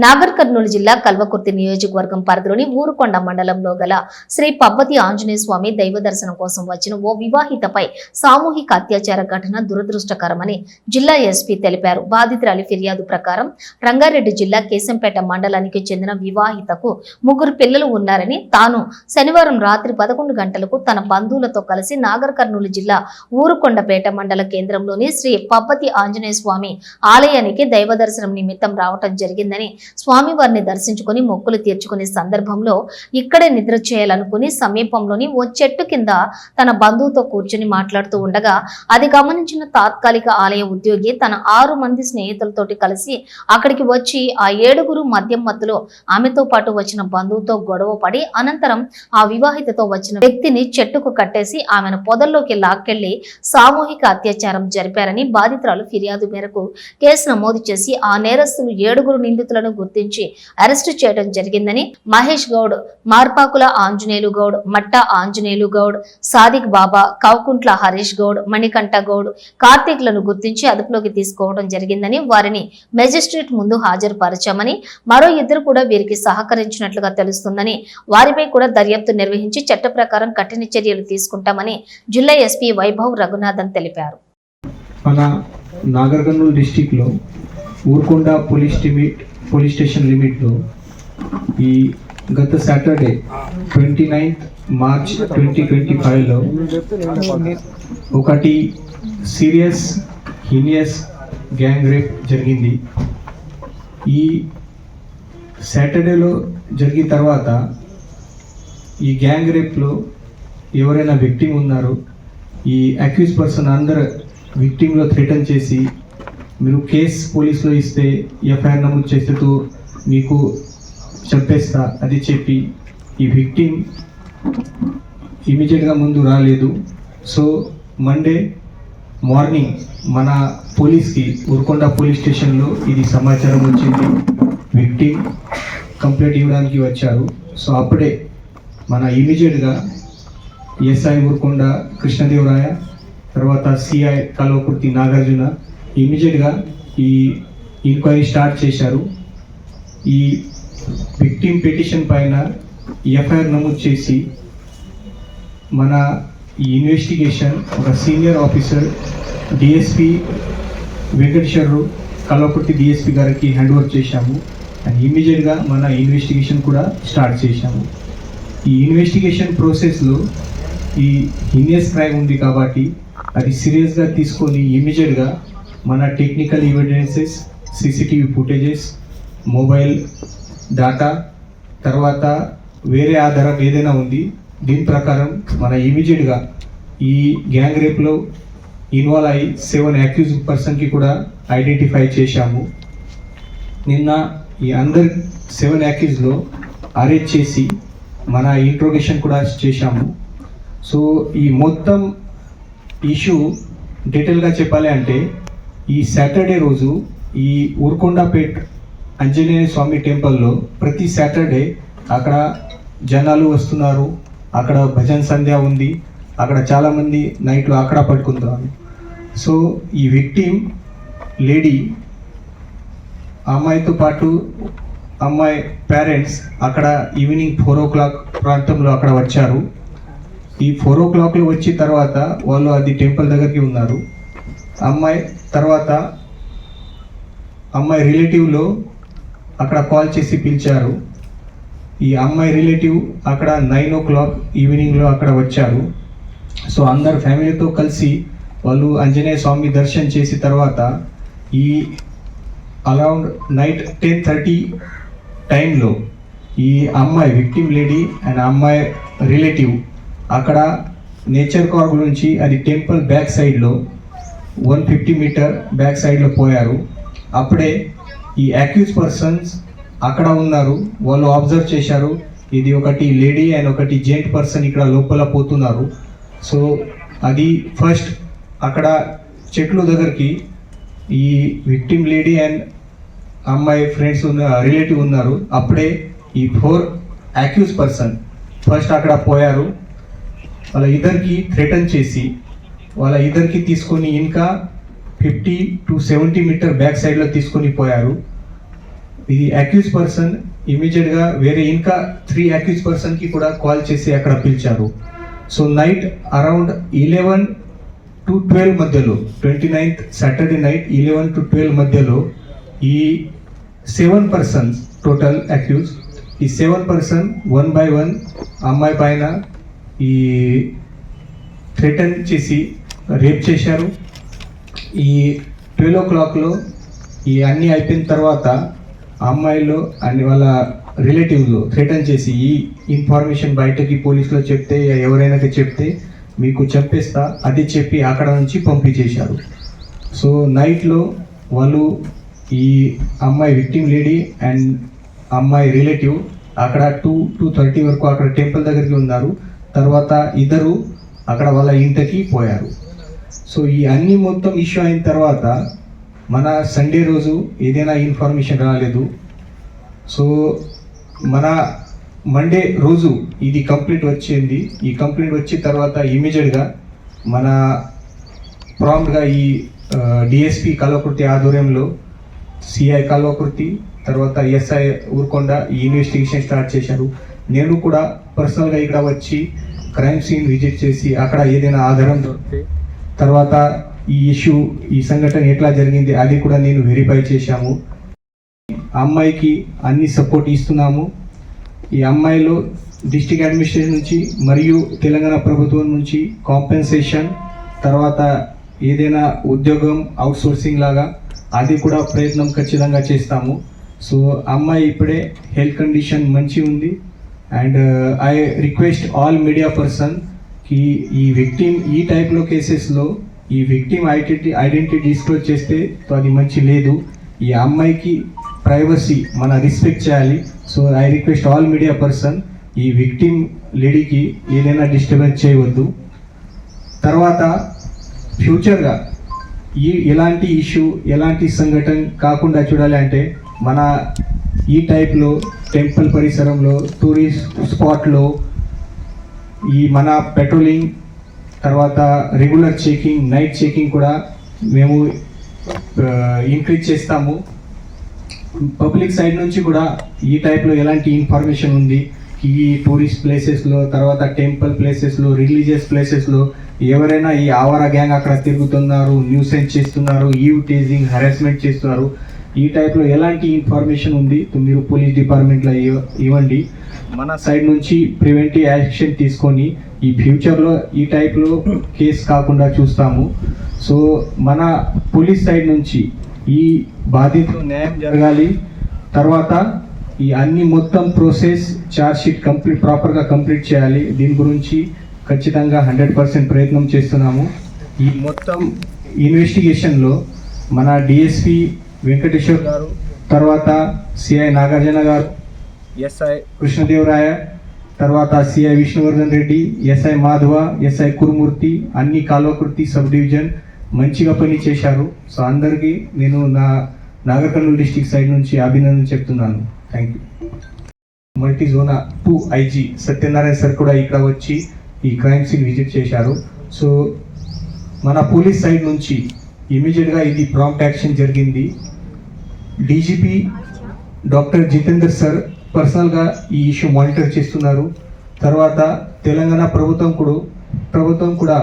నాగర్ కర్నూలు జిల్లా కల్వకుర్తి నియోజకవర్గం పరిధిలోని ఊరుకొండ మండలంలో గల శ్రీ పబ్బతి ఆంజనేయ స్వామి దైవ దర్శనం కోసం వచ్చిన ఓ వివాహితపై సామూహిక అత్యాచార ఘటన దురదృష్టకరమని జిల్లా ఎస్పీ తెలిపారు. బాధితురాలి ఫిర్యాదు ప్రకారం రంగారెడ్డి జిల్లా కేశంపేట మండలానికి చెందిన వివాహితకు ముగ్గురు పిల్లలు ఉన్నారని తాను శనివారం రాత్రి పదకొండు గంటలకు తన బంధువులతో కలిసి నాగర్ కర్నూలు జిల్లా ఊరుకొండపేట మండల కేంద్రంలోని శ్రీ పబ్బతి ఆంజనేయ స్వామి ఆలయానికి దైవ దర్శనం నిమిత్తం రావటం జరిగిందని స్వామివారిని దర్శించుకుని మొక్కులు తీర్చుకునే సందర్భంలో ఇక్కడే నిద్ర చేయాలనుకుని సమీపంలోని ఓ చెట్టు కింద తన బంధువుతో కూర్చుని మాట్లాడుతూ ఉండగా అది గమనించిన తాత్కాలిక ఆలయ ఉద్యోగి తన ఆరు మంది స్నేహితులతోటి కలిసి అక్కడికి వచ్చి ఆ ఏడుగురు మద్యం మత్తులో ఆమెతో పాటు వచ్చిన బంధువుతో గొడవ పడి అనంతరం ఆ వివాహితతో వచ్చిన వ్యక్తిని చెట్టుకు కట్టేసి ఆమెను పొదల్లోకి లాక్కెళ్ళి సామూహిక అత్యాచారం జరిపారని బాధితురాలు ఫిర్యాదు మేరకు కేసు నమోదు చేసి ఆ నేరస్తులు ఏడుగురు నిందితులను గుర్తించి అరెస్టు చేయడం జరిగిందని మహేష్ గౌడ్ మార్పాకుల ఆంజనేయులు గౌడ్ మట్టా ఆంజనేయులు గౌడ్ సాదిక్ బాబా కౌకుంట్ల హరీష్ గౌడ్ మణికంఠ గౌడ్ కార్తీక్లను గుర్తించి అదుపులోకి తీసుకోవడం జరిగిందని వారిని మెజిస్ట్రేట్ ముందు హాజరుపరచామని మరో ఇద్దరు కూడా వీరికి సహకరించినట్లుగా తెలుస్తుందని వారిపై కూడా దర్యాప్తు నిర్వహించి చట్ట ప్రకారం కఠిన చర్యలు తీసుకుంటామని జిల్లా ఎస్పీ వైభవ్ రఘునాథన్ తెలిపారు. మన నాగర్కర్నూలు డిస్టిక్లో Urkonda police limit police station లిమిట్లో ఈ గత Saturday twenty ninth March twenty twenty ఫైవ్లో ఒకటి సీరియస్ హీనియస్ గ్యాంగ్ రేప్ జరిగింది. ఈ సాటర్డేలో జరిగిన తర్వాత ఈ గ్యాంగ్ రేప్లో ఎవరైనా విక్టిమ్ ఉన్నారు ఈ అక్యూజ్ పర్సన్ అందరు విక్టిమ్లో థ్రెటన్ చేసి మీరు కేస్ పోలీసులో ఇస్తే ఎఫ్ఐఆర్ నమోదు చేసేతో మీకు చెప్పేస్తా అది చెప్పి ఈ విక్టిమ్ ఇమీడియట్గా ముందు రాలేదు. సో మండే మార్నింగ్ మన పోలీస్కి ఉరుకొండ పోలీస్ స్టేషన్లో ఇది సమాచారం వచ్చింది. విక్టిమ్ కంప్లైంట్ ఇవ్వడానికి వచ్చారు. సో అప్పుడే మన ఇమీడియట్గా ఎస్ఐ ఊరుకొండ కృష్ణదేవరాయ తర్వాత సిఐ కల్వకుర్తి నాగార్జున ఇమీడియట్గా ఈ ఎంక్వైరీ స్టార్ట్ చేశారు. ఈ విక్టిమ్ పిటిషన్ పైన ఎఫ్ఐఆర్ నమోదు చేసి మన ఈ ఇన్వెస్టిగేషన్ ఒక senior officer DSP Venkateswararao Kalwakurthy DSP గారికి హ్యాండ్ ఓవర్ చేశాము అండ్ ఇమీడియట్గా మన ఇన్వెస్టిగేషన్ కూడా స్టార్ట్ చేశాము. ఈ ఇన్వెస్టిగేషన్ ప్రాసెస్లో ఈ హీనియస్ క్రైమ్ ఉంది కాబట్టి అది సీరియస్గా తీసుకొని ఇమీడియట్గా మన technical evidences CCTV footages mobile data తర్వాత వేరే ఆధారం ఏదైనా ఉంది దీని ప్రకారం మన ఇమీడియట్గా ఈ గ్యాంగ్ రేప్లో ఇన్వాల్వ్ అయ్యి సెవెన్ అక్యూజ్ పర్సన్కి కూడా ఐడెంటిఫై చేశాము. నిన్న ఈ అందరి సెవెన్ యాక్యూజ్లో అరెస్ట్ చేసి మన ఇంట్రోగేషన్ కూడా చేశాము. సో ఈ మొత్తం ఇష్యూ డీటెయిల్గా చెప్పాలి అంటే ఈ సాటర్డే రోజు ఈ ఊర్కొండపేట్ ఆంజనేయ స్వామి టెంపుల్లో ప్రతి సాటర్డే అక్కడ జనాలు వస్తున్నారు. అక్కడ భజన్ సంధ్య ఉంది. అక్కడ చాలామంది నైట్లో అక్కడ పట్టుకుంటారు సో ఈ విక్టిమ్ లేడీ అమ్మాయితో పాటు అమ్మాయి పేరెంట్స్ అక్కడ ఈవినింగ్ ఫోర్ ఓ క్లాక్ ప్రాంతంలో అక్కడ వచ్చారు. ఈ ఫోర్ ఓ క్లాక్లో వచ్చిన తర్వాత వాళ్ళు అది టెంపుల్ దగ్గరికి ఉన్నారు. అమ్మాయి తర్వాత అమ్మాయి రిలేటివ్లో అక్కడ కాల్ చేసి పిలిచారు. ఈ అమ్మాయి రిలేటివ్ అక్కడ నైన్ ఓ క్లాక్ ఈవినింగ్లో అక్కడ వచ్చారు. సో అందరు ఫ్యామిలీతో కలిసి వాళ్ళు ఆంజనేయ స్వామి దర్శనం చేసిన తర్వాత ఈ అరౌండ్ నైట్ టెన్ థర్టీ టైంలో ఈ అమ్మాయి విక్టిమ్ లేడీ అండ్ అమ్మాయి రిలేటివ్ అక్కడ నేచర్ కార్గ్ నుంచి అది టెంపుల్ బ్యాక్ సైడ్లో వన్ ఫిఫ్టీ మీటర్ బ్యాక్ సైడ్లో పోయారు. అప్పుడే ఈ అక్యూజ్ పర్సన్స్ అక్కడ ఉన్నారు. వాళ్ళు అబ్జర్వ్ చేశారు. ఇది ఒకటి లేడీ అండ్ ఒకటి జెంట్ పర్సన్ ఇక్కడ లోపల పోతున్నారు. సో అది ఫస్ట్ అక్కడ చెట్లు దగ్గరికి ఈ విక్టిమ్ లేడీ అండ్ అమ్మాయి ఫ్రెండ్స్ ఉన్న రిలేటివ్ ఉన్నారు. అప్పుడే ఈ ఫోర్ అక్యూజ్ పర్సన్ ఫస్ట్ అక్కడ పోయారు. వాళ్ళ ఇద్దరికి థ్రెటన్ చేసి వాళ్ళ ఇద్దరికి తీసుకొని ఇంకా fifty to seventy metre back సైడ్లో తీసుకొని పోయారు. ఇది అక్యూజ్ పర్సన్ ఇమీడియట్గా వేరే ఇంకా త్రీ అక్యూజ్ పర్సన్కి కూడా కాల్ చేసి అక్కడ పిలిచారు. So night around eleven to twelve మధ్యలో twenty ninth Saturday night eleven to twelve మధ్యలో ఈ సెవెన్ పర్సన్స్ టోటల్ అక్యూజ్ ఈ seven person one by one అమ్మాయి పైన ఈ థ్రెటన్ చేసి రేప్ చేశారు. ఈ ట్వెల్వ్ ఓ క్లాక్లో ఈ అన్నీ అయిపోయిన తర్వాత అమ్మాయిలు అమ్మాయిలో అన్ని వాళ్ళ రిలేటివ్లు థ్రెటన్ చేసి ఈ ఇన్ఫర్మేషన్ బయటకి పోలీసులో చెప్తే ఎవరైనా చెప్తే మీకు చెప్పేస్తా అది చెప్పి అక్కడ నుంచి పంపించేశారు. సో నైట్లో వాళ్ళు ఈ అమ్మాయి విక్టిమ్ లేడీ అండ్ అమ్మాయి రిలేటివ్ అక్కడ టూ టూ థర్టీ వరకు అక్కడ టెంపుల్ దగ్గరికి ఉన్నారు. తర్వాత ఇద్దరు అక్కడ వాళ్ళ ఇంటికి పోయారు. సో ఈ అన్ని మొత్తం ఇష్యూ అయిన తర్వాత మన సండే రోజు ఏదైనా ఇన్ఫర్మేషన్ రాలేదు. సో మన మండే రోజు ఇది కంప్లీట్ వచ్చింది. ఈ కంప్లీట్ వచ్చిన తర్వాత ఇమీడియట్గా మన ప్రాంప్ట్గా ఈ డిఎస్పి కల్వకుర్తి ఆధ్వర్యంలో సిఐ కల్వకుర్తి తర్వాత ఎస్ఐ ఊరుకొండ ఈ ఇన్వెస్టిగేషన్ స్టార్ట్ చేశారు. నేను కూడా పర్సనల్గా ఇక్కడ వచ్చి క్రైమ్ సీన్ విజిట్ చేసి అక్కడ ఏదైనా ఆధారం దొరికితే తర్వాత ఈ ఇష్యూ ఈ సంఘటన ఎట్లా జరిగింది అది కూడా నేను వెరిఫై చేశాము. ఆ అమ్మాయికి అన్ని సపోర్ట్ ఇస్తున్నాము. ఈ అమ్మాయిలో డిస్టిక్ అడ్మినిస్ట్రేషన్ నుంచి మరియు తెలంగాణ ప్రభుత్వం నుంచి కాంపెన్సేషన్ తర్వాత ఏదైనా ఉద్యోగం అవుట్సోర్సింగ్ లాగా అది కూడా ప్రయత్నం ఖచ్చితంగా చేస్తాము. సో అమ్మాయి ఇప్పుడే హెల్త్ కండిషన్ మంచి ఉంది and I request all media person ఈ ఈ విక్టిమ్ ఈ టైప్లో కేసెస్లో ఈ విక్టిమ్ ఐడెంటిటీ ఐడెంటిటీ డిస్క్లోజ్ చేస్తే అది మంచి లేదు. ఈ అమ్మాయికి ప్రైవసీ మన రెస్పెక్ట్ చేయాలి. So I request all media person ఈ విక్టిమ్ లేడీకి ఏదైనా డిస్టర్బెన్స్ చేయవద్దు. తర్వాత ఫ్యూచర్గా ఈ ఎలాంటి ఇష్యూ ఎలాంటి సంఘటన కాకుండా చూడాలి అంటే మన ఈ టైప్లో టెంపుల్ పరిసరంలో టూరిస్ట్ స్పాట్లో ఈ మన పెట్రోలింగ్ తర్వాత రెగ్యులర్ చెకింగ్ నైట్ చెకింగ్ కూడా మేము ఇంక్రీజ్ చేస్తాము. పబ్లిక్ సైడ్ నుంచి కూడా ఈ టైప్లో ఎలాంటి ఇన్ఫర్మేషన్ ఉంది? ఈ టూరిస్ట్ ప్లేసెస్లో తర్వాత టెంపుల్ ప్లేసెస్లో రిలీజియస్ ప్లేసెస్లో ఎవరైనా ఈ ఆవారా గ్యాంగ్ అక్కడ తిరుగుతున్నారు న్యూసెన్స్ చేస్తున్నారు ఈవ్ టీజింగ్ హెరాస్మెంట్ చేస్తున్నారు ఈ టైప్లో ఎలాంటి ఇన్ఫర్మేషన్ ఉంది? మీరు పోలీస్ డిపార్ట్మెంట్లో ఇవ్వ- ఇవ్వండి. మన సైడ్ నుంచి ప్రివెంటివ్ యాక్షన్ తీసుకొని ఈ ఫ్యూచర్లో ఈ టైప్లో కేసు కాకుండా చూస్తాము. సో మన పోలీస్ సైడ్ నుంచి ఈ బాధితులు న్యాయం జరగాలి. తర్వాత ఈ అన్ని మొత్తం ప్రోసెస్ చార్జ్ షీట్ కంప్లీట్ ప్రాపర్గా కంప్లీట్ చేయాలి. దీని గురించి ఖచ్చితంగా హండ్రెడ్ పర్సెంట్ ప్రయత్నం చేస్తున్నాము. ఈ మొత్తం ఇన్వెస్టిగేషన్లో మన డిఎస్పి వెంకటేశ్వర్ గారు తర్వాత సిఐ నాగార్జున గారు ఎస్ఐ కృష్ణదేవరాయ తర్వాత CI Vishnuvardhan Reddy SI Madhava SI Kurumurthy అన్ని కాల్వకుర్తి సబ్ డివిజన్ మంచిగా పని చేశారు. సో అందరికీ నేను నా నాగర్ కర్నూలు డిస్టిక్ సైడ్ నుంచి అభినందన చెప్తున్నాను. Thank you. Multi zone two IG Satyanarayana sir కూడా ఇక్కడ వచ్చి ఈ క్రైమ్ సీన్ విజిట్ చేశారు. సో మన పోలీస్ సైడ్ నుంచి ఇమీడియట్గా ఇది ప్రాంప్ట్ యాక్షన్ జరిగింది. డీజీపీ డాక్టర్ జితేందర్ సార్ పర్సనల్గా ఈ ఇష్యూ మానిటర్ చేస్తున్నారు. తర్వాత తెలంగాణ ప్రభుత్వం కూడా ప్రభుత్వం కూడా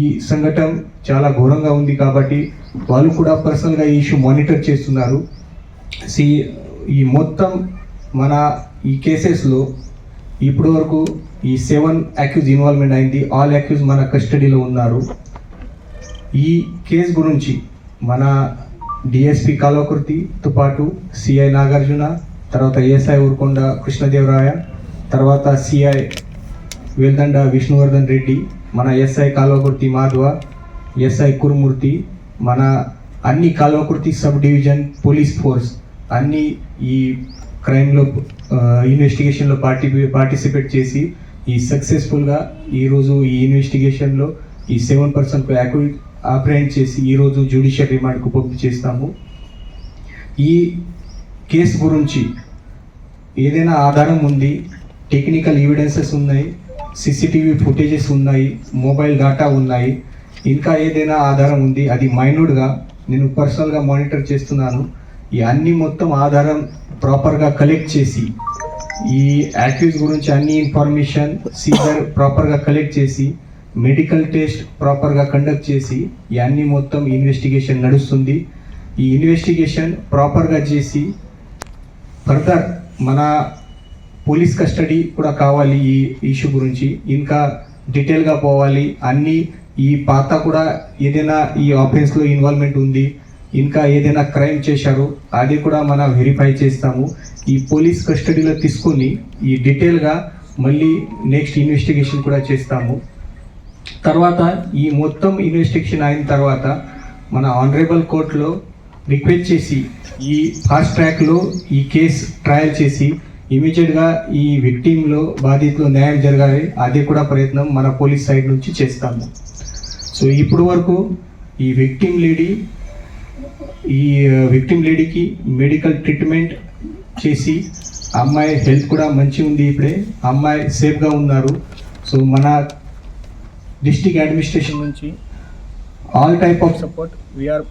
ఈ సంఘటన చాలా ఘోరంగా ఉంది కాబట్టి వాళ్ళు కూడా పర్సనల్గా ఈ ఇష్యూ మానిటర్ చేస్తున్నారు. సి ఈ మొత్తం మన ఈ కేసెస్లో ఇప్పటి వరకు ఈ సెవెన్ అక్యూజ్ ఇన్వాల్వ్మెంట్ అయింది. ఆల్ అక్యూజ్ మన కస్టడీలో ఉన్నారు. ఈ కేసు గురించి మన డిఎస్పి కాలవకృతితో పాటు సిఐ నాగార్జున తర్వాత ఏఎస్ఐ ఊరుకొండ కృష్ణదేవరాయ తర్వాత సిఐ వేల్దండ విష్ణువర్ధన్ రెడ్డి మన ఎస్ఐ కాల్వకుర్తి మాధవ ఎస్ఐ కురుమూర్తి మన అన్ని Kalwakurthy sub division police force అన్ని ఈ క్రైమ్లో ఇన్వెస్టిగేషన్లో పార్టి పార్టిసిపేట్ చేసి ఈ సక్సెస్ఫుల్గా ఈరోజు ఈ ఇన్వెస్టిగేషన్లో ఈ సెవెన్ పర్సెంట్ యాక్యూట్ అప్రహెండ్ చేసి ఈరోజు జ్యుడిషియల్ రిమాండ్కు పంపి చేస్తాము. ఈ కేసు గురించి ఏదైనా ఆధారం ఉంది టెక్నికల్ ఎవిడెన్సెస్ ఉన్నాయి సీసీటీవీ ఫుటేజెస్ ఉన్నాయి మొబైల్ డేటా ఉన్నాయి ఇంకా ఏదైనా ఆధారం ఉంది అది మైన్యూట్గా నేను పర్సనల్గా మానిటర్ చేస్తున్నాను. ఈ అన్ని మొత్తం ఆధారం ప్రాపర్గా కలెక్ట్ చేసి ఈ యాక్టివ్స్ గురించి అన్ని ఇన్ఫర్మేషన్ సీజర్ ప్రాపర్గా కలెక్ట్ చేసి మెడికల్ టెస్ట్ ప్రాపర్గా కండక్ట్ చేసి ఈ మొత్తం ఇన్వెస్టిగేషన్ నడుస్తుంది. ఈ ఇన్వెస్టిగేషన్ ప్రాపర్గా చేసి ఫర్దర్ మన పోలీస్ కస్టడీ కూడా కావాలి ఈ ఇష్యూ గురించి. ఇంకా డీటెయిల్గా పోవాలి. అన్ని ఈ పాత కూడా ఏదైనా ఈ ఆఫెన్స్లో ఇన్వాల్వ్మెంట్ ఉంది. ఇంకా ఏదైనా క్రైమ్ చేశారు అది కూడా మనం వెరిఫై చేస్తాము. ఈ పోలీస్ కస్టడీలో తీసుకొని ఈ డీటెయిల్గా మళ్ళీ నెక్స్ట్ ఇన్వెస్టిగేషన్ కూడా చేస్తాము. తర్వాత ఈ మొత్తం ఇన్వెస్టిగేషన్ అయిన తర్వాత మన ఆనరేబుల్ కోర్టులో రిక్వెస్ట్ చేసి ఈ ఫాస్ట్ ట్రాక్లో ఈ కేస్ ట్రయల్ చేసి ఇమీడియట్గా ఈ విక్టీంలో బాధితులు న్యాయం జరగాలి అది కూడా ప్రయత్నం మన పోలీస్ సైడ్ నుంచి చేస్తాము. సో ఇప్పుడు వరకు ఈ విక్టిమ్ లేడీ ఈ విక్టిమ్ లేడీకి మెడికల్ ట్రీట్మెంట్ చేసి అమ్మాయి హెల్త్ కూడా మంచి ఉంది ఇప్పుడే అమ్మాయి సేఫ్గా ఉన్నారు. సో మన డిస్టిక్ అడ్మినిస్ట్రేషన్ నుంచి all type of support we are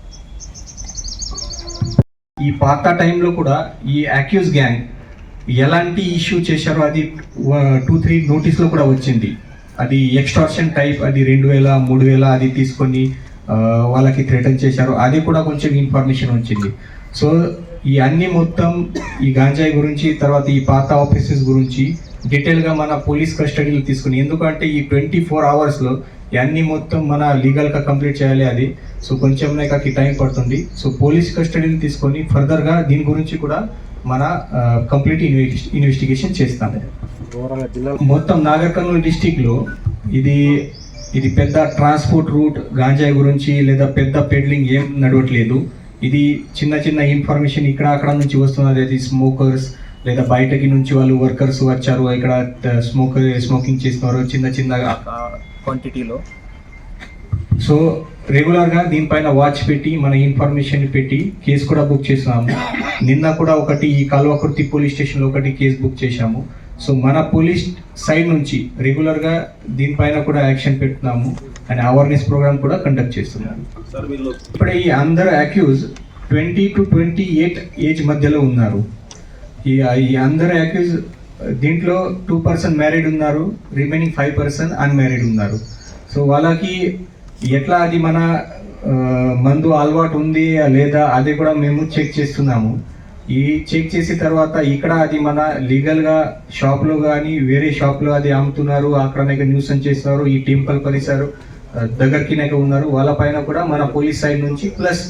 ఈ పాత టైంలో కూడా ఈ అక్యూజ్ గ్యాంగ్ ఎలాంటి ఇష్యూ చేశారో అది టూ త్రీ నోటీస్లో కూడా వచ్చింది. అది ఎక్స్ట్రాక్షన్ టైప్ అది రెండు వేల మూడు వేల అది తీసుకొని వాళ్ళకి థ్రెటన్ చేశారు. అది కూడా కొంచెం ఇన్ఫర్మేషన్ వచ్చింది. సో ఈ అన్ని మొత్తం ఈ గాంజాయి గురించి తర్వాత ఈ పాత ఆఫీసెస్ గురించి డీటెయిల్గా మన పోలీస్ కస్టడీలో తీసుకుని ఎందుకంటే ఈ ట్వంటీ ఫోర్ అవర్స్లో అన్ని మొత్తం మన లీగల్గా కంప్లీట్ చేయాలి అది. సో కొంచెం నాకు టైం పడుతుంది. సో పోలీస్ కస్టడీని తీసుకొని ఫర్దర్గా దీని గురించి కూడా మన కంప్లీట్ ఇన్వెస్టిగేషన్ చేస్తాను మొత్తం నాగర్ కర్నూలు డిస్టిక్లో ఇది ఇది పెద్ద ట్రాన్స్పోర్ట్ రూట్ గాంజాయి గురించి లేదా పెద్ద పెడ్లింగ్ ఏం నడవట్లేదు. ఇది చిన్న చిన్న ఇన్ఫర్మేషన్ ఇక్కడ అక్కడ నుంచి వస్తున్నది. అది స్మోకర్స్ లేదా బయటకి నుంచి వాళ్ళు వర్కర్స్ వచ్చారు ఇక్కడ స్మోకర్ స్మోకింగ్ చేస్తున్నారు చిన్న చిన్న క్వాంటిటీలో సో రెగ్యులర్గా దీనిపైన వాచ్ పెట్టి మన ఇన్ఫర్మేషన్ పెట్టి కేసు కూడా బుక్ చేస్తున్నాము నిన్న కూడా ఒకటి ఈ కల్వకుర్తి పోలీస్ స్టేషన్లో ఒకటి కేసు బుక్ చేశాము. సో మన పోలీస్ సైడ్ నుంచి రెగ్యులర్గా దీనిపైన కూడా యాక్షన్ పెడుతున్నాము అండ్ అవేర్నెస్ ప్రోగ్రామ్ కూడా కండక్ట్ చేస్తున్నాము. ఇప్పుడు ఈ అందరు accuse twenty to twenty eight age మధ్యలో ఉన్నారు. ఈ అందరు అక్యూజ్ దీంట్లో టూ పర్సెంట్ మ్యారీడ్ ఉన్నారు రిమైనింగ్ ఫైవ్ పర్సెంట్ అన్మ్యారీడ్ ఉన్నారు. సో వాళ్ళకి ఎట్లా అది మన మందు అలవాటు ఉంది లేదా అది కూడా మేము చెక్ చేస్తున్నాము. ఈ చెక్ చేసిన తర్వాత ఇక్కడ అది మన లీగల్గా షాప్లో కానీ వేరే షాప్లో అది అమ్ముతున్నారు అక్కడ న్యూసన్ చేస్తున్నారు ఈ టెంపుల్ పరిసారు దగ్గరికినైక దగ్గరికి ఉన్నారు. వాళ్ళ పైన కూడా మన పోలీస్ సైడ్ నుంచి ప్లస్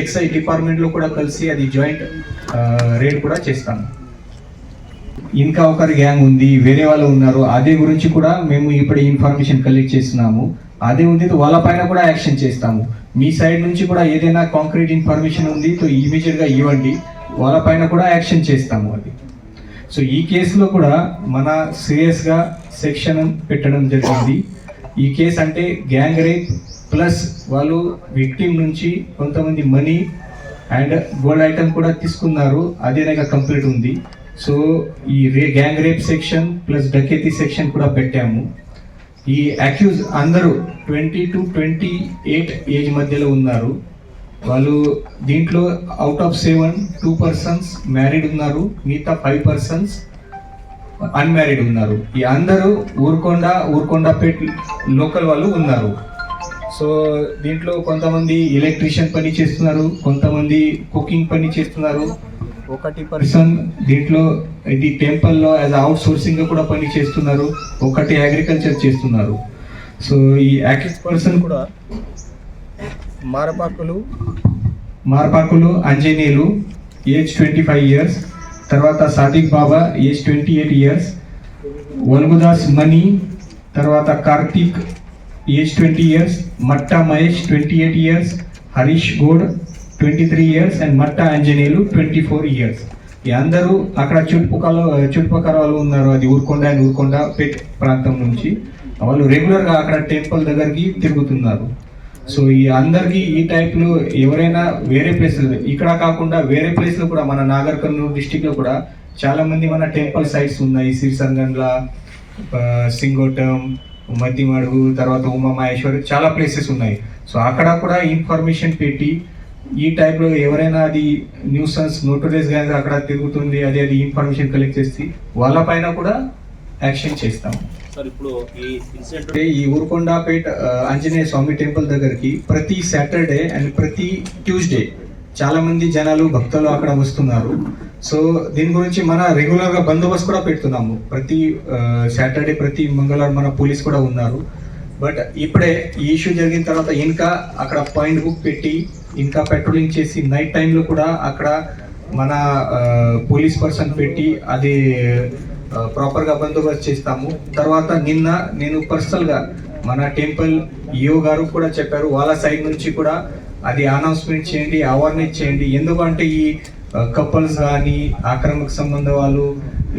ఎక్సైజ్ డిపార్ట్మెంట్లో కూడా కలిసి అది జాయింట్ రేడ్ కూడా చేస్తాము. ఇంకా ఒకరి గ్యాంగ్ ఉంది వేరే వాళ్ళు ఉన్నారు అదే గురించి కూడా మేము ఇప్పుడు ఇన్ఫర్మేషన్ కలెక్ట్ చేస్తున్నాము. అదే ఉంది వాళ్ళ పైన కూడా యాక్షన్ చేస్తాము. మీ సైడ్ నుంచి కూడా ఏదైనా కాంక్రీట్ ఇన్ఫర్మేషన్ ఉంది సో ఇమీడియట్గా ఇవ్వండి. వాళ్ళ పైన కూడా యాక్షన్ చేస్తాము అది. సో ఈ కేసులో కూడా మన సీరియస్గా సెక్షన్ పెట్టడం జరిగింది. ఈ కేసు అంటే గ్యాంగ్ రేప్ ప్లస్ వాళ్ళు విక్టిమ్ నుంచి కొంతమంది మనీ అండ్ గోల్డ్ ఐటమ్ కూడా తీసుకున్నారు. అదే కంప్లీట్ ఉంది. సో ఈ రే gang rape section plus డకేతి section కూడా పెట్టాము. ఈ అక్యూజ్ అందరూ twenty to twenty eight age మధ్యలో ఉన్నారు. వాళ్ళు దీంట్లో out of seven two persons married ఉన్నారు. మిగతా ఫైవ్ పర్సన్స్ అన్మ్యారీడ్ ఉన్నారు. ఈ అందరూ ఊరుకొండ ఊరుకొండపేట్ లోకల్ వాళ్ళు ఉన్నారు. సో దీంట్లో కొంతమంది ఎలక్ట్రీషియన్ పని చేస్తున్నారు కొంతమంది కుకింగ్ పని చేస్తున్నారు. ఒకటి పర్సన్ దీంట్లో ఇది టెంపుల్లో యాజ్ అవుట్ సోర్సింగ్ కూడా పని చేస్తున్నారు ఒకటి అగ్రికల్చర్ చేస్తున్నారు. సో ఈ యాక్టివ్ పర్సన్ కూడా Marapakulu Marpakulu Anjaneyulu age twenty five years తర్వాత Sadiq Baba age twenty eight years Valgudas Mani తర్వాత Karthik age twenty years Matta Mahesh twenty eight years Harish Goud twenty three years and Matta Anjaneyulu twenty four years అందరూ అక్కడ చుట్టుపక్కల చుట్టుపక్కల వాళ్ళు ఉన్నారు. అది Urukonda and Urukonda పెట్ ప్రాంతం నుంచి. వాళ్ళు రెగ్యులర్గా అక్కడ టెంపుల్ దగ్గరికి తిరుగుతున్నారు. సో ఈ అందరికీ ఈ టైప్లో ఎవరైనా వేరే ప్లేసులు ఇక్కడ కాకుండా వేరే ప్లేస్లో కూడా మన నాగర్ కర్నూలు కూడా చాలా మంది మన టెంపుల్ సైట్స్ ఉన్నాయి. సిరిసంగండ్ల సింగోటం మద్దిమడుగు తర్వాత ఉమా మహేశ్వరి చాలా ప్లేసెస్ ఉన్నాయి. సో అక్కడ కూడా ఇన్ఫర్మేషన్ పెట్టి ఈ టైప్లో ఎవరైనా అది న్యూసెన్స్ కానీ అక్కడ తిరుగుతుంది అది అది ఇన్ఫర్మేషన్ కలెక్ట్ చేసి వాళ్ళపైన కూడా యాక్షన్ చేస్తాము. సార్ ఇప్పుడు ఈ ఇన్సిడెంట్ ఈ ఊరుకొండపేట ఆంజనేయ స్వామి టెంపుల్ దగ్గరికి ప్రతి సాటర్డే అండ్ ప్రతి ట్యూస్డే చాలా మంది జనాలు భక్తులు అక్కడ వస్తున్నారు. సో దీని గురించి మన రెగ్యులర్గా బందోబస్తు కూడా పెడుతున్నాము. ప్రతి సాటర్డే ప్రతి మంగళవారం మన పోలీస్ కూడా ఉన్నారు. బట్ ఇప్పుడే ఈ ఇష్యూ జరిగిన తర్వాత ఇంకా అక్కడ పాయింట్ బుక్ పెట్టి ఇంకా పెట్రోలింగ్ చేసి నైట్ టైంలో కూడా అక్కడ మన పోలీస్ పర్సన్ పెట్టి అది ప్రాపర్గా బందోబస్తు చేస్తాము. తర్వాత నిన్న నేను పర్సనల్గా మన టెంపుల్ ఈఓ గారు కూడా చెప్పారు వాళ్ళ సైడ్ నుంచి కూడా అది అనౌన్స్మెంట్ చేయండి అవేర్నెస్ చేయండి. ఎందుకంటే ఈ కపుల్స్ కానీ ఆక్రమక సంబంధ వాళ్ళు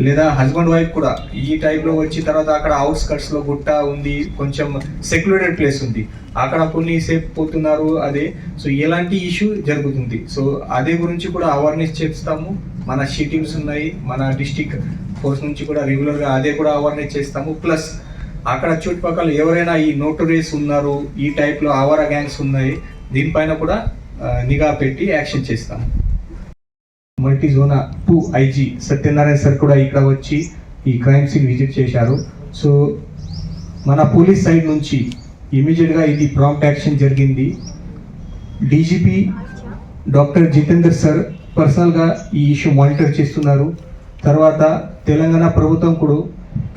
లేదా హస్బెండ్ వైఫ్ కూడా ఈ టైంలో వచ్చి వచ్చిన తర్వాత అక్కడ అవుట్స్కట్స్లో గుట్ట ఉంది కొంచెం సెక్యులేటెడ్ ప్లేస్ ఉంది. అక్కడ కొన్ని సేపు పోతున్నారు అదే. సో ఎలాంటి ఇష్యూ జరుగుతుంది. సో అదే గురించి కూడా అవేర్నెస్ చేస్తాము. మన షీ టీమ్స్ ఉన్నాయి మన డిస్టిక్ ఫోర్స్ నుంచి కూడా రెగ్యులర్గా అదే కూడా అవేర్నెస్ చేస్తాము. ప్లస్ అక్కడ చుట్టుపక్కల ఎవరైనా ఈ నోటరీస్ ఉన్నారు ఈ టైప్లో అవరా గ్యాంగ్స్ ఉన్నాయి దీనిపైన కూడా నిఘా పెట్టి యాక్షన్ చేస్తాము. Multi zone two IG Satyanarayana sir కూడా ఇక్కడ వచ్చి ఈ క్రైమ్ సీన్ విజిట్ చేశారు. సో మన పోలీస్ సైడ్ నుంచి ఇమీడియట్గా ఇది ప్రాంప్ట్ యాక్షన్ జరిగింది. డీజీపీ డాక్టర్ జితేందర్ సార్ పర్సనల్గా ఈ ఇష్యూ మానిటర్ చేస్తున్నారు. తర్వాత తెలంగాణ ప్రభుత్వం కూడా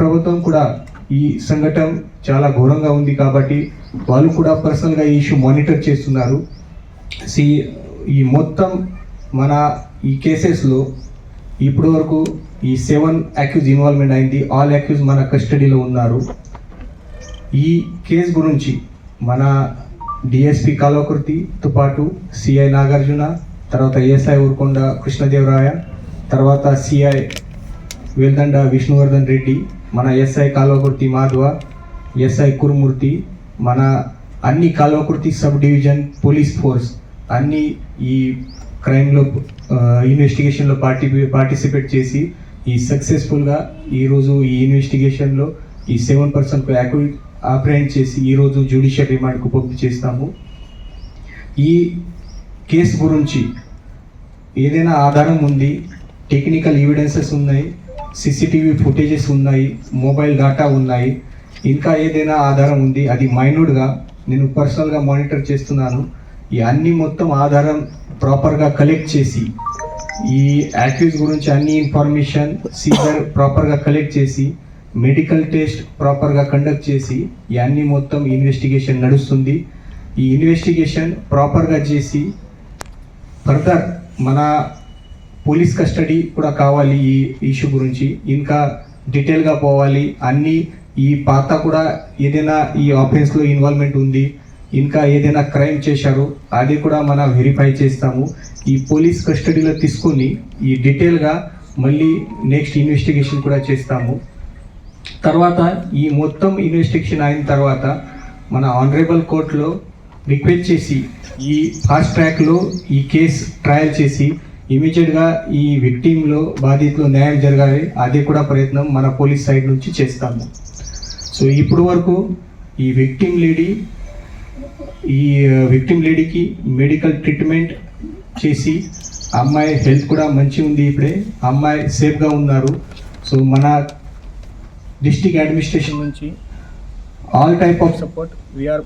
ప్రభుత్వం కూడా ఈ సంఘటన చాలా ఘోరంగా ఉంది కాబట్టి వాళ్ళు కూడా పర్సనల్గా ఈ ఇష్యూ మానిటర్ చేస్తున్నారు. సి ఈ మొత్తం మన ఈ కేసెస్లో ఇప్పటి వరకు ఈ సెవెన్ అక్యూజ్ ఇన్వాల్వ్మెంట్ అయింది. ఆల్ అక్యూజ్ మన కస్టడీలో ఉన్నారు. ఈ కేసు గురించి మన డిఎస్పి కాలోకృతితో పాటు సిఐ నాగార్జున తర్వాత ఏఎస్ఐ ఊరుకొండ కృష్ణదేవరాయ తర్వాత సిఐ వేల్దండ విష్ణువర్ధన్ రెడ్డి మన ఎస్ఐ కాల్వకుర్తి మాధవ ఎస్ఐ కురుమూర్తి మన అన్ని Kalwakurthy sub division police force అన్ని ఈ క్రైమ్లో ఇన్వెస్టిగేషన్లో పార్టీ పార్టిసిపేట్ చేసి ఈ సక్సెస్ఫుల్గా ఈరోజు ఈ ఇన్వెస్టిగేషన్లో ఈ సెవెన్ పర్సెంట్ యాక్టివ్ ఆపరేట్ చేసి ఈరోజు జ్యుడిషియల్ రిమాండ్కు పంపి చేస్తాము. ఈ కేసు గురించి ఏదైనా ఆధారం ఉంది టెక్నికల్ ఎవిడెన్సెస్ ఉన్నాయి సీసీటీవీ ఫుటేజెస్ ఉన్నాయి మొబైల్ డేటా ఉన్నాయి ఇంకా ఏదైనా ఆధారం ఉంది అది మైన్యూడ్గా నేను పర్సనల్గా మానిటర్ చేస్తున్నాను. ఈ అన్ని మొత్తం ఆధారం ప్రాపర్గా కలెక్ట్ చేసి ఈ యాక్టివ్స్ గురించి అన్ని ఇన్ఫర్మేషన్ సీజర్ ప్రాపర్గా కలెక్ట్ చేసి మెడికల్ టెస్ట్ ప్రాపర్గా కండక్ట్ చేసి ఈ అన్ని మొత్తం ఇన్వెస్టిగేషన్ నడుస్తుంది. ఈ ఇన్వెస్టిగేషన్ ప్రాపర్గా చేసి ఫర్దర్ మన పోలీస్ కస్టడీ కూడా కావాలి ఈ ఇష్యూ గురించి. ఇంకా డీటెయిల్గా పోవాలి. అన్ని ఈ పాత కూడా ఏదైనా ఈ ఆఫెన్స్లో ఇన్వాల్వ్మెంట్ ఉంది. ఇంకా ఏదైనా క్రైమ్ చేశారు అది కూడా మనం వెరిఫై చేస్తాము. ఈ పోలీస్ కస్టడీలో తీసుకొని ఈ డీటెయిల్గా మళ్ళీ నెక్స్ట్ ఇన్వెస్టిగేషన్ కూడా చేస్తాము. తర్వాత ఈ మొత్తం ఇన్వెస్టిగేషన్ అయిన తర్వాత మన ఆనరేబుల్ కోర్టులో రిక్వెస్ట్ చేసి ఈ ఫాస్ట్ ట్రాక్లో ఈ కేసు ట్రయల్ చేసి ఇమీడియట్గా ఈ విక్టిమ్లో బాధితులు న్యాయం జరగాలి అది కూడా ప్రయత్నం మన పోలీస్ సైడ్ నుంచి చేస్తాము. సో ఇప్పుడు వరకు ఈ విక్టిమ్ లేడీ ఈ విక్టిమ్ లేడీకి మెడికల్ ట్రీట్మెంట్ చేసి అమ్మాయి హెల్త్ కూడా మంచిగా ఉంది ఇప్పుడే. అమ్మాయి సేఫ్గా ఉన్నారు. సో మన డిస్టిక్ అడ్మినిస్ట్రేషన్ నుంచి all type of support we are